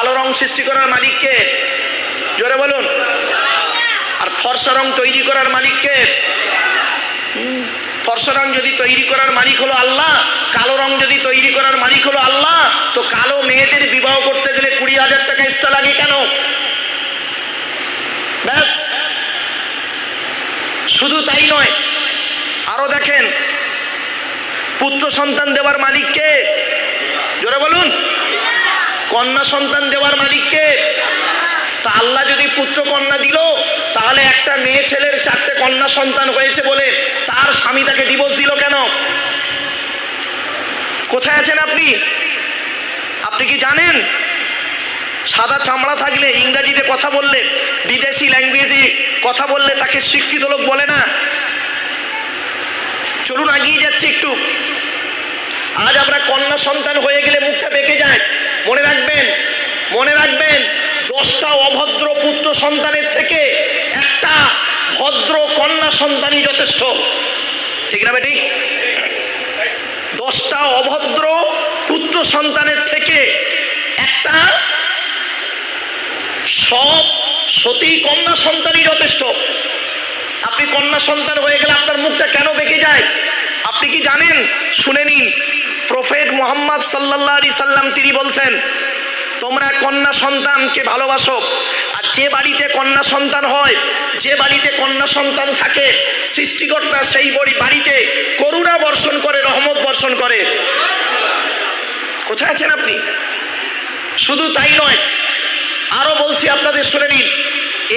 কালো রং সৃষ্টি করার মালিককে? জোরে বলুন। আর ফর্সা রং তৈরি করার মালিককে? ফর্সা রং যদি তৈরি করার মালিক হলো আল্লাহ, কালো রং যদি তৈরি করার মালিক হলো আল্লাহ, তো কালো মেয়েদের বিবাহ করতে গেলে কুড়ি হাজার টাকা এক্সট্রা লাগে কেন? ব্যাস। শুধু তাই নয়, আরও দেখেন, পুত্র সন্তান দেওয়ার মালিককে? জোরে বলুন। কন্যা সন্তান দেওয়ার মালিককে? তা আল্লাহ যদি পুত্র কন্যা দিল, তাহলে একটা মেয়ে ছেলের চারটে কন্যা সন্তান হয়েছে বলে তার স্বামী তাকে ডিভোর্স দিল কেন? কোথায় আছেন আপনি? আপনি কি জানেন? সাদা চামড়া থাকলে ইংরাজিতে কথা বললে, বিদেশি ল্যাঙ্গুয়েজে কথা বললে তাকে শিক্ষিত লোক বলে না? চলুন আগিয়ে যাচ্ছে একটু। আজ আমরা কন্যা সন্তান হয়ে গেলে মুখটা মনে রাখবেন, দশটা অভদ্র পুত্র সন্তানের থেকে একটা ভদ্র কন্যা সন্তানই যথেষ্ট। ঠিক না বেটি? দশটা অভদ্র পুত্র সন্তানের থেকে একটা সব সতী কন্যা সন্তানই যথেষ্ট। আপনি কন্যা সন্তান হয়ে গেলে আপনার মুখটা কেন বেঁকে যায়? আপনি কি জানেন? শুনে নিন। প্রফেট মোহাম্মদ সাল্লাহ আলি সাল্লাম তিনি বলছেন তোমরা কন্যা সন্তানকে ভালোবাসো, আর যে বাড়িতে কন্যা সন্তান হয়, যে বাড়িতে কন্যা সন্তান থাকে, সৃষ্টিকর্তা সেই বড়ি বাড়িতে করুণা বর্ষণ করে, রহমত বর্ষণ করে। কোথায় আছেন আপনি? শুধু তাই নয়, আরও বলছি আপনাদের শুনে নিন,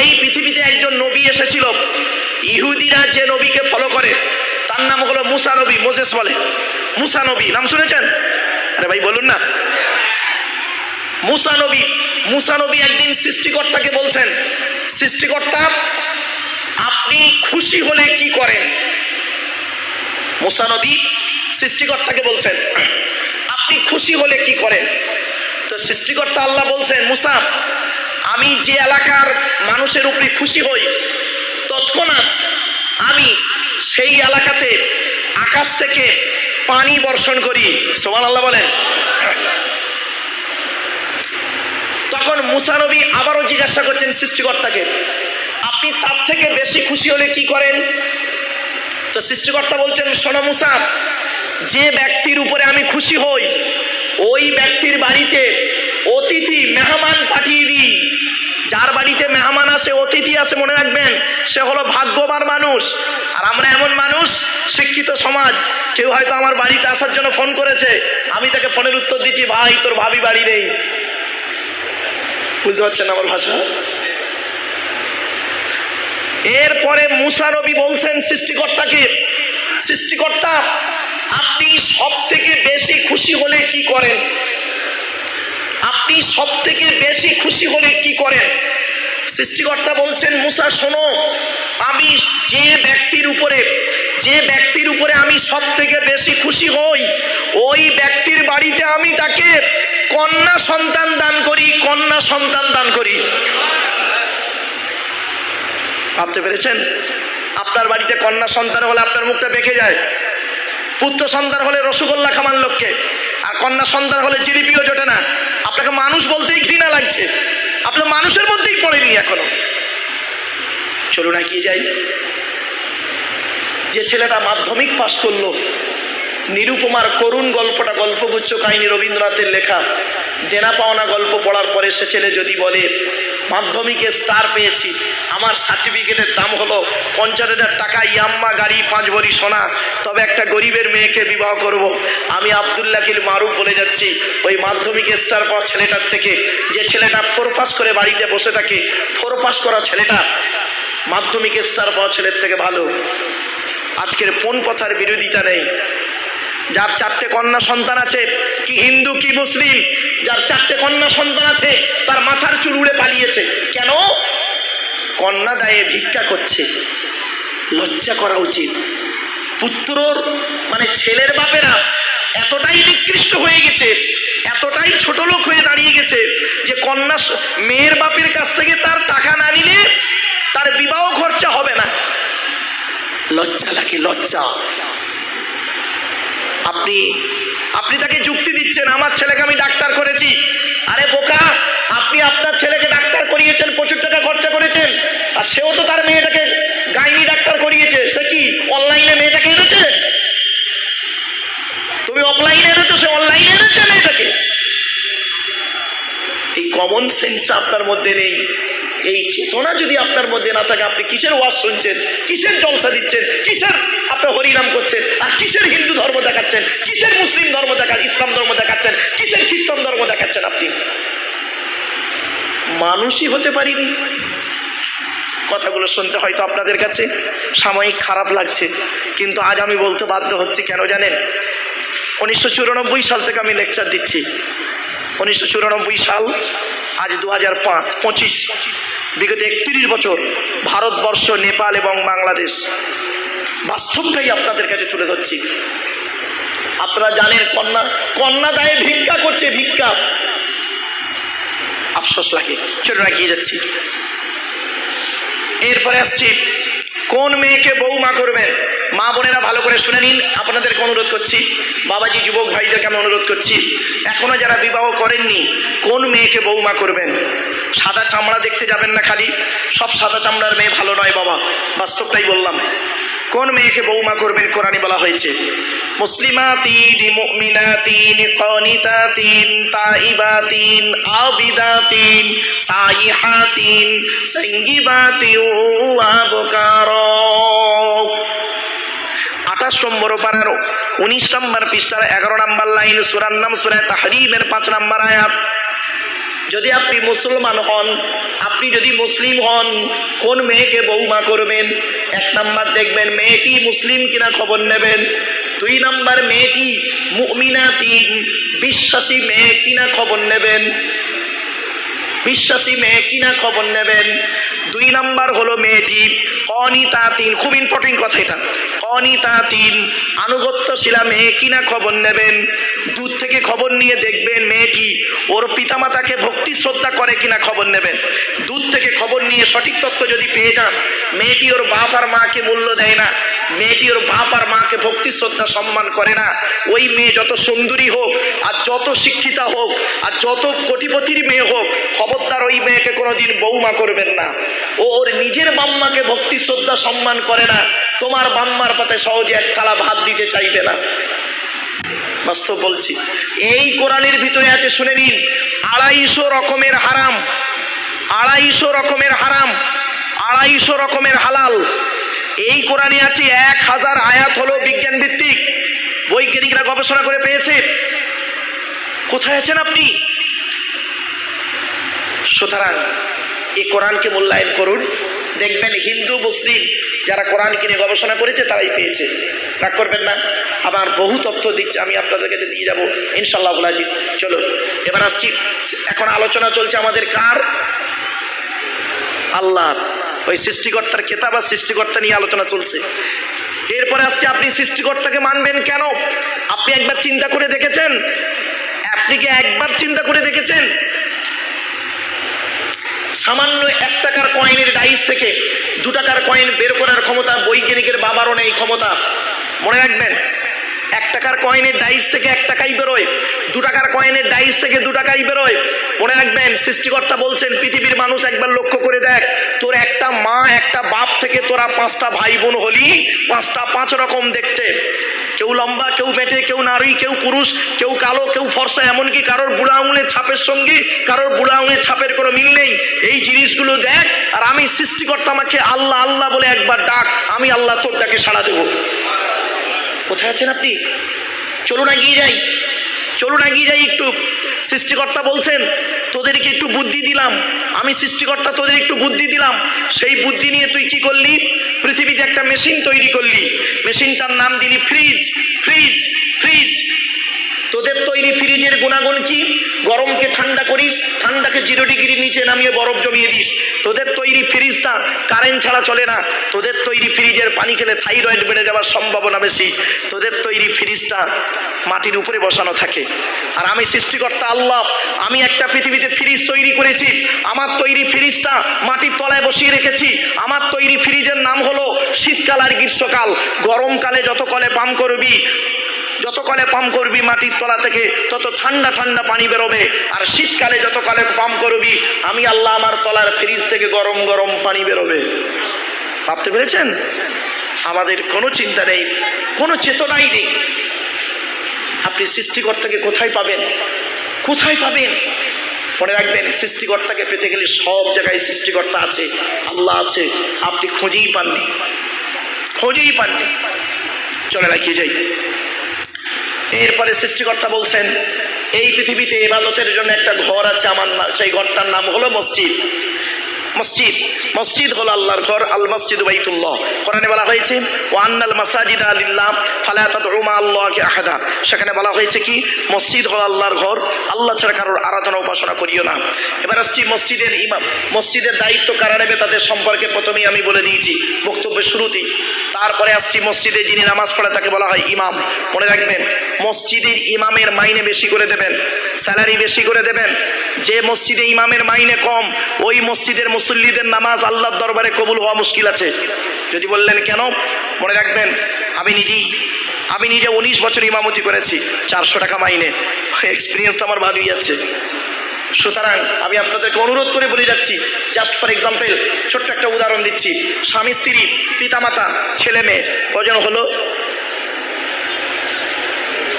এই পৃথিবীতে একজন নবী এসেছিল, ইহুদিরা যে নবীকে ফলো করে, তার নাম হলো মুসা নবী মোজেস বলে। মুসা নবী, নাম শুনেছেন? আরে ভাই, বলুন না। মুসা নবী একদিন সৃষ্টিকর্তাকে বলছেন, সৃষ্টিকর্তা, আপনি খুশি হলে কি করেন? মুসানবী সৃষ্টিকর্তাকে বলছেন, আপনি খুশি হলে কি করেন? তো সৃষ্টিকর্তা আল্লাহ বলছেন, মুসা, আমি যে এলাকার মানুষের উপরে খুশি হই, তৎক্ষণাৎ আমি সেই এলাকাতে আকাশ থেকে পানি বর্ষণ করি। সোমান আল্লাহ বলেন। তখন মুসানবী আবারও জিজ্ঞাসা করছেন সৃষ্টিকর্তাকে, আপনি তার থেকে বেশি খুশি হলে কি করেন? তো সৃষ্টিকর্তা বলছেন, শোনো মুসা, যে ব্যক্তির উপরে আমি খুশি হই, ওই ব্যক্তির বাড়িতে অতিথি মেহমান পাঠিয়ে দিই। যার বাড়িতে মেহমান আসে, অতিথি আসে, মনে রাখবেন, সে হলো ভাগ্যবান মানুষ। আর আমরা এমন মানুষ, শিক্ষিত সমাজ। কেউ হয়তো আমার বাড়িতে আসার জন্য ফোন করেছে। আমি তাকে ফোনের উত্তর দিচ্ছি, ভাই, তোর ভাবি বাড়ি নেই। বুঝতে পারছেন আমার ভাষা? এরপরে মুসা নবী বলছেন সৃষ্টিকর্তাকে সৃষ্টিকর্তা, আপনি সব থেকে বেশি খুশি হলে কি করেন? আপনি সব থেকে বেশি খুশি হলে কি করেন? সৃষ্টিকর্তা বলছেন, মুসা, শোনো, আমি যে ব্যক্তির উপরে, যে ব্যক্তির উপরে আমি সব থেকে বেশি খুশি হই বাড়িতে আমি তাকে কন্যা সন্তান দান করি, কন্যা সন্তান দান করি। ভাবতে পেরেছেন? আপনার বাড়িতে কন্যা সন্তান হলে আপনার মুখটা বেঁকে যায়। পুত্র সন্তান হলে রসগোল্লা খামান লোককে, আর কন্যা সন্তান হলে জিলিপিও জোটে না। আপনাকে মানুষ বলতেই ঘৃণা লাগছে। আপনি মানুষের মধ্যেই পড়েনি এখনও। চলুন এগিয়ে যাই। যে ছেলেটা মাধ্যমিক পাশ করল নিরুপমার করুণ গল্পটা, গল্পগুচ্ছ কাহিনী রবীন্দ্রনাথের লেখা। দেনা পাওনা গল্প পড়ার পরে সে ছেলে যদি বলে, মাধ্যমিকে স্টার পেয়েছি, আমার সার্টিফিকেটের দাম হলো পঞ্চাশ হাজার টাকা, ইয়াম্মা গাড়ি পাঁচ ভরি সোনা, তবে একটা গরিবের মেয়েকে বিবাহ করব। আমি আবদুল্লাহিল মারুফ বলে যাচ্ছি, ওই মাধ্যমিকে স্টার পাওয়া ছেলেটার থেকে, যে ছেলেটা ফোর পাস করে বাড়িতে বসে থাকে ফোর পাস করা ছেলেটা মাধ্যমিকে স্টার পাওয়া ছেলের থেকে ভালো। আজকের কোন কথার বিরোধিতা নেই। যার চারটে কন্যা সন্তান আছে, কি হিন্দু, কি মুসলিম, যার চারটে কন্যা সন্তান আছে, তার মাথার চুল উড়ে পালিয়েছে। কেন? কন্যা দায়ে ভিক্ষা করছে। লজ্জা করা উচিত। পুত্রর মানে ছেলের বাপেরা এতটাই নিকৃষ্ট হয়ে গেছে, এতটাই ছোট লোক হয়ে দাঁড়িয়ে গেছে, যে কন্যা মেয়ের বাপের কাছ থেকে তার টাকা না নিলে তার বিবাহ খরচা হবে না। লজ্জা লাগে, লজ্জা। আপনি আপনি তাকে যুক্তি দিচ্ছেন, আমার ছেলেকে আমি ডাক্তার করেছি। আরে বোকা, আপনি আপনার ছেলেকে ডাক্তার করিয়েছেন প্রচুর টাকা খরচা করেছেন, আর সেও তো তার মেয়েটাকে গাইনি ডাক্তার করিয়েছে। সে কি অনলাইনে মেয়েটাকে এনেছে? তুমি অফলাইনে এনেছো, সে অনলাইনে এনেছে মেয়েটাকে? কমন সেন্স আপনার মধ্যে নেই। এই চেতনা যদি আপনার মধ্যে না থাকে, আপনি কিসের ওয়াজ শুনছেন? কিসের জলসা দিচ্ছেন? কিসের আপনার হরিনাম করছেন? আর কিসের হিন্দু ধর্ম দেখাচ্ছেন? কিসের মুসলিম ধর্ম দেখা, ইসলাম ধর্ম দেখাচ্ছেন? কিসের খ্রিস্টান ধর্ম দেখাচ্ছেন আপনি? মানুষই হতে পারিনি। কথাগুলো শুনতে হয়তো আপনাদের কাছে সাময়িক খারাপ লাগছে, কিন্তু আজ আমি বলতে বাধ্য হচ্ছি, কেন জানেন? উনিশশো চুরানব্বই সাল থেকে আমি লেকচার দিচ্ছি। উনিশশো চুরানব্বই সাল, আজ দু হাজার পাঁচ, পঁচিশ, বিগত একত্রিশ বছর ভারতবর্ষ, নেপাল এবং বাংলাদেশ। বাস্তবটাই আপনাদের কাছে তুলে ধরছি। আপনারা জানেন কন্যা কন্যা দায়ে ভিক্ষা করছে, ভিক্ষা। আফসোস লাগে চলুন এগিয়ে যাচ্ছি। এরপরে আসছি কোন মেয়েকে বৌমা করবেন? মা বোনেরা ভালো করে শুনে নিন। আপনাদেরকে অনুরোধ করছি, বাবাজি, যুবক ভাইদেরকে আমি অনুরোধ করছি এখনও যারা বিবাহ করেননি, কোন মেয়েকে বৌমা করবেন? সাদা চামড়া দেখতে যাবেন না খালি। সব সাদা চামড়ার মেয়ে ভালো নয় বাবা। বাস্তবটাই বললাম। কোন মেয়েকে বৌমা করবেন কোরআনি বলা হয়েছে? মুসলিমাতিন, মুমিনাতিন, কনিতাতিন, তাইবাতিন, আবিদাতিন, সাইহাতিন সঙ্গীবাতিন আবকার আঠাশ নম্বর পারার উনিশ নম্বর পৃষ্ঠার এগারো নম্বর লাইন, সুরার নাম সুরায় তাহরিমের পাঁচ নম্বর আয়াত। যদি আপনি মুসলমান হন, আপনি যদি মুসলিম হন, কোন মেয়েকে বৌমা করবেন? এক নাম্বার দেখবেন, মেয়েটি মুসলিম কিনা খবর নেবেন। দুই নাম্বার, মেয়েটি মুমিনা তিন বিশ্বাসী মেয়ে কিনা খবর নেবেন। বিশ্বাসী মেয়ে কিনা খবর নেবেন। দুই নাম্বার হলো মেয়েটি অনিতা তিন খুব ইম্পর্টেন্ট কথা এটা। অনিতা তিন আনুগত্যশীলা মেয়ে কিনা খবর নেবেন। দূর থেকে খবর নিয়ে দেখবেন মেয়েটি ওর পিতামাতাকে ভক্তি শ্রদ্ধা করে কিনা খবর নেবেন। দূর থেকে নিয়ে সঠিক তথ্য যদি পেয়ে যান মেয়েটি ওর বাপ আর মাকে মূল্য দেয় না মেয়েটি ওর বাপ আর মাকে ভক্তি, শ্রদ্ধা, সম্মান করে না। ওই মেয়ে যত সুন্দরী হোক আর যত শিক্ষিতা হোক আর যত কোটিপতির মেয়ে হোক, খবরদার ওই মেয়েকে কোনোদিন বৌমা করবেন না। ও ওর নিজের বাম্মাকে ভক্তি, শ্রদ্ধা, সম্মান করে না। তোমার বাম্মার পাতে সহজে এক থালা ভাত দিতে চাইবে না। বাস্তব বলছি। এই কোরআনের ভিতরে আছে, শুনে নিন, আড়াইশো রকমের হারাম আড়াইশো রকমের হারাম, আড়াইশো রকমের হালাল। এই কোরআনে আছে এক হাজার আয়াত হলো বিজ্ঞান ভিত্তিক বৈজ্ঞানিকরা গবেষণা করে পেয়েছে। কোথায় আছেন আপনি? সুতরাং এই কোরআনকে মূল্যায়ন করুন। দেখবেন হিন্দু, মুসলিম যারা কোরআন কিনে গবেষণা করেছে, তারাই পেয়েছে। রাগ করবেন না। আবার বহু তথ্য দিচ্ছে, আমি আপনাদের কাছে দিয়ে যাব। ইনশাল্লাহ আজিজ। চলো এবার আসছি। এখন আলোচনা চলছে আমাদের কার? আল্লাহ ওই সৃষ্টিকর্তার কেতাব আর সৃষ্টিকর্তা নিয়ে আলোচনা চলছে। এরপরে আসছে, আপনি সৃষ্টিকর্তাকে মানবেন কেন? আপনি একবার চিন্তা করে দেখেছেন? আপনি কি একবার চিন্তা করে দেখেছেন? সামান্য এক টাকার কয়েনের ডাইস থেকে দু টাকার কয়েন বের করার ক্ষমতা বৈজ্ঞানিকের বাবারও নেই ক্ষমতা। মনে রাখবেন, এক টাকার কয়েনের ডাইস থেকে টাকাই বেরোয়। দু টাকার কয়েনের ডাইস থেকে দু টাকাই বেরোয়। মনে রাখবেন, সৃষ্টিকর্তা বলছেন, পৃথিবীর মানুষ একবার লক্ষ্য করে দেখ, তোর একটা মা, একটা বাপ থেকে তোরা পাঁচটা ভাই বোন হলি, পাঁচটা পাঁচ রকম দেখতে। কেউ লম্বা, কেউ বেটে, কেউ নারী, কেউ পুরুষ, কেউ কালো, কেউ ফর্সা, এমনকি কারোর বুড়া আঙুলের ছাপের সঙ্গে কারোর বুড়া আঙুলের ছাপের কোনো মিল নেই। এই জিনিসগুলো দেখ, আর আমি সৃষ্টিকর্তা আমাকে আল্লাহ আল্লাহ বলে একবার ডাক, আমি আল্লাহ তোর ডাকে সাড়া দেবো। কোথায় আছেন আপনি? চলুন এগিয়ে যাই। চলুন এগিয়ে যাই একটু। সৃষ্টিকর্তা বলছেন, তোদেরকে একটু বুদ্ধি দিলাম। আমি সৃষ্টিকর্তা, তোদের একটু বুদ্ধি দিলাম। সেই বুদ্ধি নিয়ে তুই কি করলি? পৃথিবীতে একটা মেশিন তৈরি করলি। মেশিনটার নাম দিলি ফ্রিজ ফ্রিজ ফ্রিজ। তোদের তৈরি ফ্রিজের গুণাগুণ কি? গরমকে ঠান্ডা করিস, ঠান্ডাকে জিরো ডিগ্রির নিচে নামিয়ে বরফ জমিয়ে দিস। তোদের তৈরি ফ্রিজটা কারেন্ট ছাড়া চলে না। তোদের তৈরি ফ্রিজের পানি খেলে থাইরয়েড বেড়ে যাওয়ার সম্ভাবনা বেশি। তোদের তৈরি ফ্রিজটা মাটির উপরে বসানো থাকে। আর আমি সৃষ্টিকর্তা আল্লাহ, আমি একটা পৃথিবীতে ফ্রিজ তৈরি করেছি। আমার তৈরি ফ্রিজটা মাটির তলায় বসিয়ে রেখেছি। আমার তৈরি ফ্রিজের নাম হলো শীতকাল আর গ্রীষ্মকাল। গরমকালে যত কলে পাম্প করবি যত কলে পাম্প করবি মাটির তলা থেকে, তত ঠান্ডা ঠান্ডা পানি বেরোবে। আর শীতকালে যত কলে পাম্প করবি, আমি আল্লাহ আমার তলার ফ্রিজ থেকে গরম গরম পানি বেরোবে। ভাবতে পেরেছেন? আমাদের কোনো চিন্তা নেই, কোনো চেতনাই নেই। আপনি সৃষ্টিকর্তাকে কোথায় পাবেন? কোথায় পাবেন? মনে রাখবেন, সৃষ্টিকর্তাকে পেতে গেলে সব জায়গায় সৃষ্টিকর্তা আছে, আল্লাহ আছে, আপনি খুঁজেই পাননি। খোঁজেই পাননি। চলে রাখিয়ে যাই। এরপরে সৃষ্টিকর্তা বলছেন, এই পৃথিবীতে এবাদতের জন্য একটা ঘর আছে, আমার সেই ঘরটার নাম হলো মসজিদ। মসজিদ। মসজিদ হলো আল্লাহর ঘর, আল মসজিদ বাইতুল্লাহ। কোরআনে বলা হয়েছে ওয়ান্নাল মাসাজিদ আলিল্লাহ ফালা তাদউ মা আল্লাহকে আহাদা। সেখানে বলা হয়েছে কি, মসজিদ হলো আল্লাহর ঘর, আল্লাহ ছাড়া কারোর আরাধনা উপাসনা করিও না। এবার আসছি মসজিদের ইমাম। মসজিদের দায়িত্ব কারা নেবে তাদের সম্পর্কে প্রথমেই আমি বলে দিয়েছি, বক্তব্যের শুরুতেই। তারপরে আসছি মসজিদে যিনি নামাজ পড়ে তাকে বলা হয় ইমাম। মনে রাখবেন, মসজিদের ইমামের মাইনে বেশি করে দেবেন, স্যালারি বেশি করে দেবেন। যে মসজিদে ইমামের মাইনে কম, ওই মসজিদের মুসল্লিদের নামাজ আল্লাহর দরবারে কবুল হওয়া মুশকিল আছে। যদি বললেন, কেন? মনে রাখবেন, আমি নিজেই, আমি নিজে উনিশ বছর ইমামতি করেছি, চারশো টাকা মাইনে। এক্সপিরিয়েন্সটা আমার ভালোই আছে। সুতরাং আমি আপনাদেরকে অনুরোধ করে বলে যাচ্ছি জাস্ট ফর এক্সাম্পল ছোট্ট একটা উদাহরণ দিচ্ছি। স্বামী, স্ত্রী, পিতামাতা, ছেলে, মেয়ে, কজন হলো?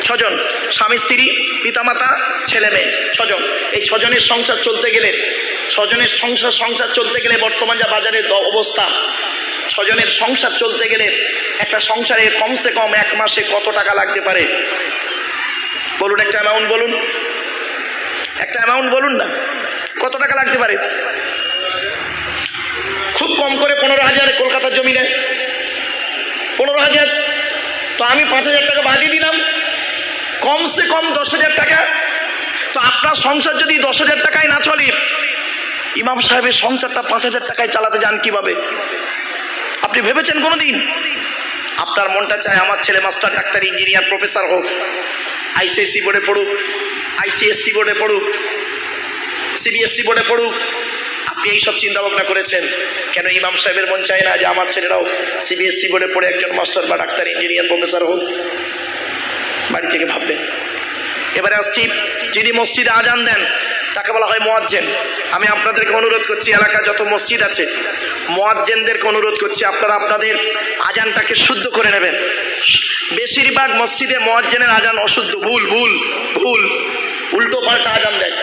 ছজন। স্বামী, স্ত্রী, পিতামাতা, ছেলে, মেয়ে, ছজন। এই ছজনের সংসার চলতে গেলে ছজনের সংসার সংসার চলতে গেলে বর্তমান যা বাজারের অবস্থা ছজনের সংসার চলতে গেলে একটা সংসারে কমসে কম এক মাসে কত টাকা লাগতে পারে? বলুন একটা অ্যামাউন্ট বলুন। একটা অ্যামাউন্ট বলুন না। কত টাকা লাগতে পারে? খুব কম করে পনেরো হাজার কলকাতার জমিনে। পনেরো হাজার। তো আমি পাঁচ হাজার টাকা বাদিয়ে দিলাম। কমসে কম দশ হাজার টাকা। তো আপনার সংসার যদি দশ হাজার টাকায় না চলে ইমাম সাহেবের সংসারটা পাঁচ হাজার টাকায় চালাতে যান কীভাবে? আপনি ভেবেছেন কোনোদিন? আপনার মনটা চায় আমার ছেলে মাস্টার, ডাক্তার, ইঞ্জিনিয়ার, প্রফেসর হোক। আইসিএসসি বোর্ডে পড়ুক, আইসিএসসি বোর্ডে পড়ুক, সিবিএসসি বোর্ডে পড়ুক। আপনি এইসব চিন্তা ভাবনা করেছেন? কেন ইমাম সাহেবের মন চায় না যে আমার ছেলেরাও সিবিএসসি বোর্ডে পড়ে একজন মাস্টার বা ডাক্তার, ইঞ্জিনিয়ার, প্রফেসর হোক? বাড়ি থেকে ভাববেন। এবারে আসছি, যিনি মসজিদে আজান দেন তাকে বলা হয় মোয়াজ্জেন। আমি আপনাদেরকে অনুরোধ করছি এলাকায় যত মসজিদ আছে, মোয়াজ্জেনদেরকে অনুরোধ করছি, আপনারা আপনাদের আজানটাকে শুদ্ধ করে নেবেন। বেশিরভাগ মসজিদে মোয়াজ্জেনের আজান অশুদ্ধ, ভুল ভুল ভুল, উল্টো পাল্টা আজান দেয়।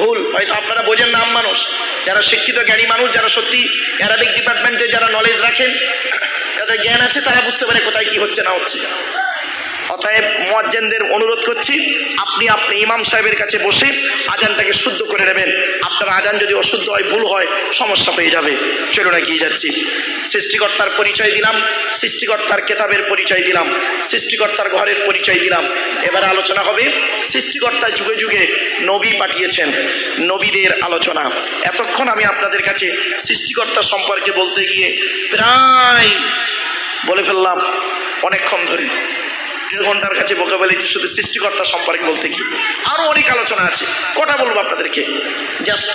ভুল, হয়তো আপনারা বোঝেন নাম মানুষ। যারা শিক্ষিত, জ্ঞানী মানুষ, যারা সত্যি অ্যারাবিক ডিপার্টমেন্টে যারা নলেজ রাখেন যাদের জ্ঞান আছে, তারা বুঝতে পারে কোথায় কি হচ্ছে, না হচ্ছে। অতএব মোয়াজ্জেনদের অনুরোধ করছি, আপনি আপনি ইমাম সাহেবের কাছে বসে আজানটাকে শুদ্ধ করে নেবেন। আপনার আজান যদি অশুদ্ধ হয়, ভুল হয়, সমস্যা হয়ে যাবে। চলুন এগিয়ে যাচ্ছি। সৃষ্টিকর্তার পরিচয় দিলাম, সৃষ্টিকর্তার কেতাবের পরিচয় দিলাম, সৃষ্টিকর্তার ঘরের পরিচয় দিলাম। এবার আলোচনা হবে, সৃষ্টিকর্তা যুগে যুগে নবী পাঠিয়েছেন, নবীদের আলোচনা। এতক্ষণ আমি আপনাদের কাছে সৃষ্টিকর্তা সম্পর্কে বলতে গিয়ে প্রায় বলে ফেললাম, অনেকক্ষণ ধরে। ঘণ্টার কাছে বোকা বলেছি শুধু সৃষ্টিকর্তা সম্পর্কে বলতে কি? আরও অনেক আলোচনা আছে। কটা বলব আপনাদেরকে? জাস্ট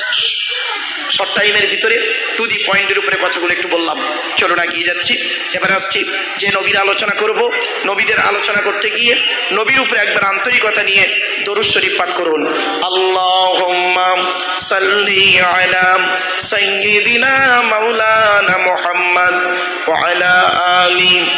শর্ট টাইমের ভিতরে টু দি পয়েন্টের উপরে কথাগুলো একটু বললাম। চলুন এগিয়ে যাচ্ছি। এবার আসছি যে নবীর আলোচনা করব। নবীদের আলোচনা করতে গিয়ে নবীর উপরে একবার আন্তরিকতা নিয়ে দরুদ শরীফ পাঠ করুন। আল্লাহুম্মা সাল্লি আলা সাইয়্যিদিনা মাওলানা মুহাম্মদ ওয়া আলা আলি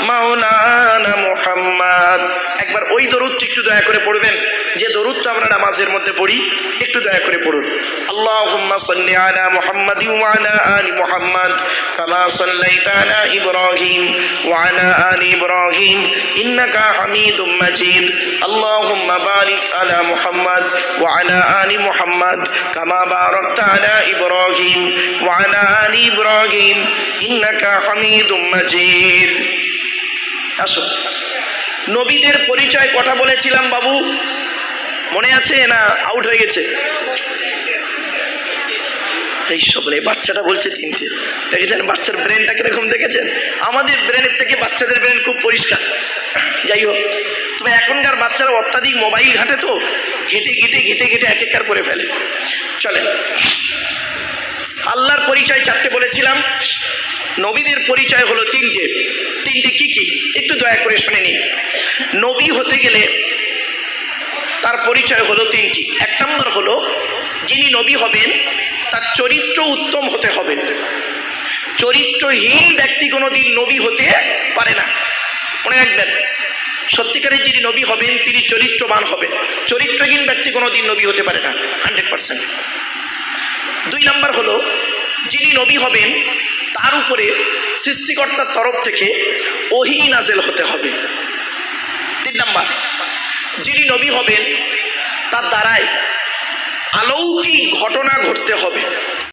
মাওলানা মুহাম্মদ। একবার ওই দরুদটা একটু দয়া করে পড়বেন। যে দরুদটা আমরা নামাজের মধ্যে পড়ি, একটু দয়া করে পড়ুন। আল্লাহুম্মা সাল্লি আলা মুহাম্মাদিন ওয়া আলা আলি মুহাম্মদ, কামা সাল্লাইতা আলা ইব্রাহিম ওয়া আলা আলি ইব্রাহিম, ইন্নাকা হামিদুম মাজিদ। আল্লাহুম্মা বারিক আলা মুহাম্মদ ওয়া আলা আলি মুহাম্মদ, কামা বারাকতা আলা ইব্রাহিম ওয়া আলা আলি ইব্রাহিম আসো। নবীদের পরিচয় কথা বলেছিলাম বাবু? মনে আছে না আউট হয়ে গেছে? এই সব বাচ্চাটা বলছে তিনটে। দেখেছেন, বাচ্চার ব্রেনটা কীরকম দেখেছেন? আমাদের ব্রেনের থেকে বাচ্চাদের ব্রেন খুব পরিষ্কার। যাই হোক, তবে এখনকার বাচ্চারা অত্যাধিক মোবাইল ঘাটে তো, ঘেটে ঘেটে ঘেটে ঘেটে এক একবার করে ফেলে। চলেন। আল্লাহর পরিচয় চারটে বলেছিলাম। নবীদের পরিচয় হলো তিনটে। তিনটে কি কি? একটু দয়া করে শুনে নিন। নবী হতে গেলে তার পরিচয় হলো তিনটি। এক নম্বর হলো, যিনি নবী হবেন, তার চরিত্র উত্তম হতে হবে। চরিত্রহীন ব্যক্তি কোনো দিন নবী হতে পারে না। মনে রাখবেন, সত্যিকারের যিনি নবী হবেন, তিনি চরিত্রবান হবেন। চরিত্রহীন ব্যক্তি কোনো দিন নবী হতে পারে না হান্ড্রেড পার্সেন্ট দুই নম্বর হলো, যিনি নবী হবেন তার উপরে সৃষ্টিকর্তার তরফ থেকে ওহি নাজেল হতে হবে। তিন নম্বর, যিনি নবী হবেন, তার দ্বারাই আলৌকিক ঘটনা ঘটতে হবে।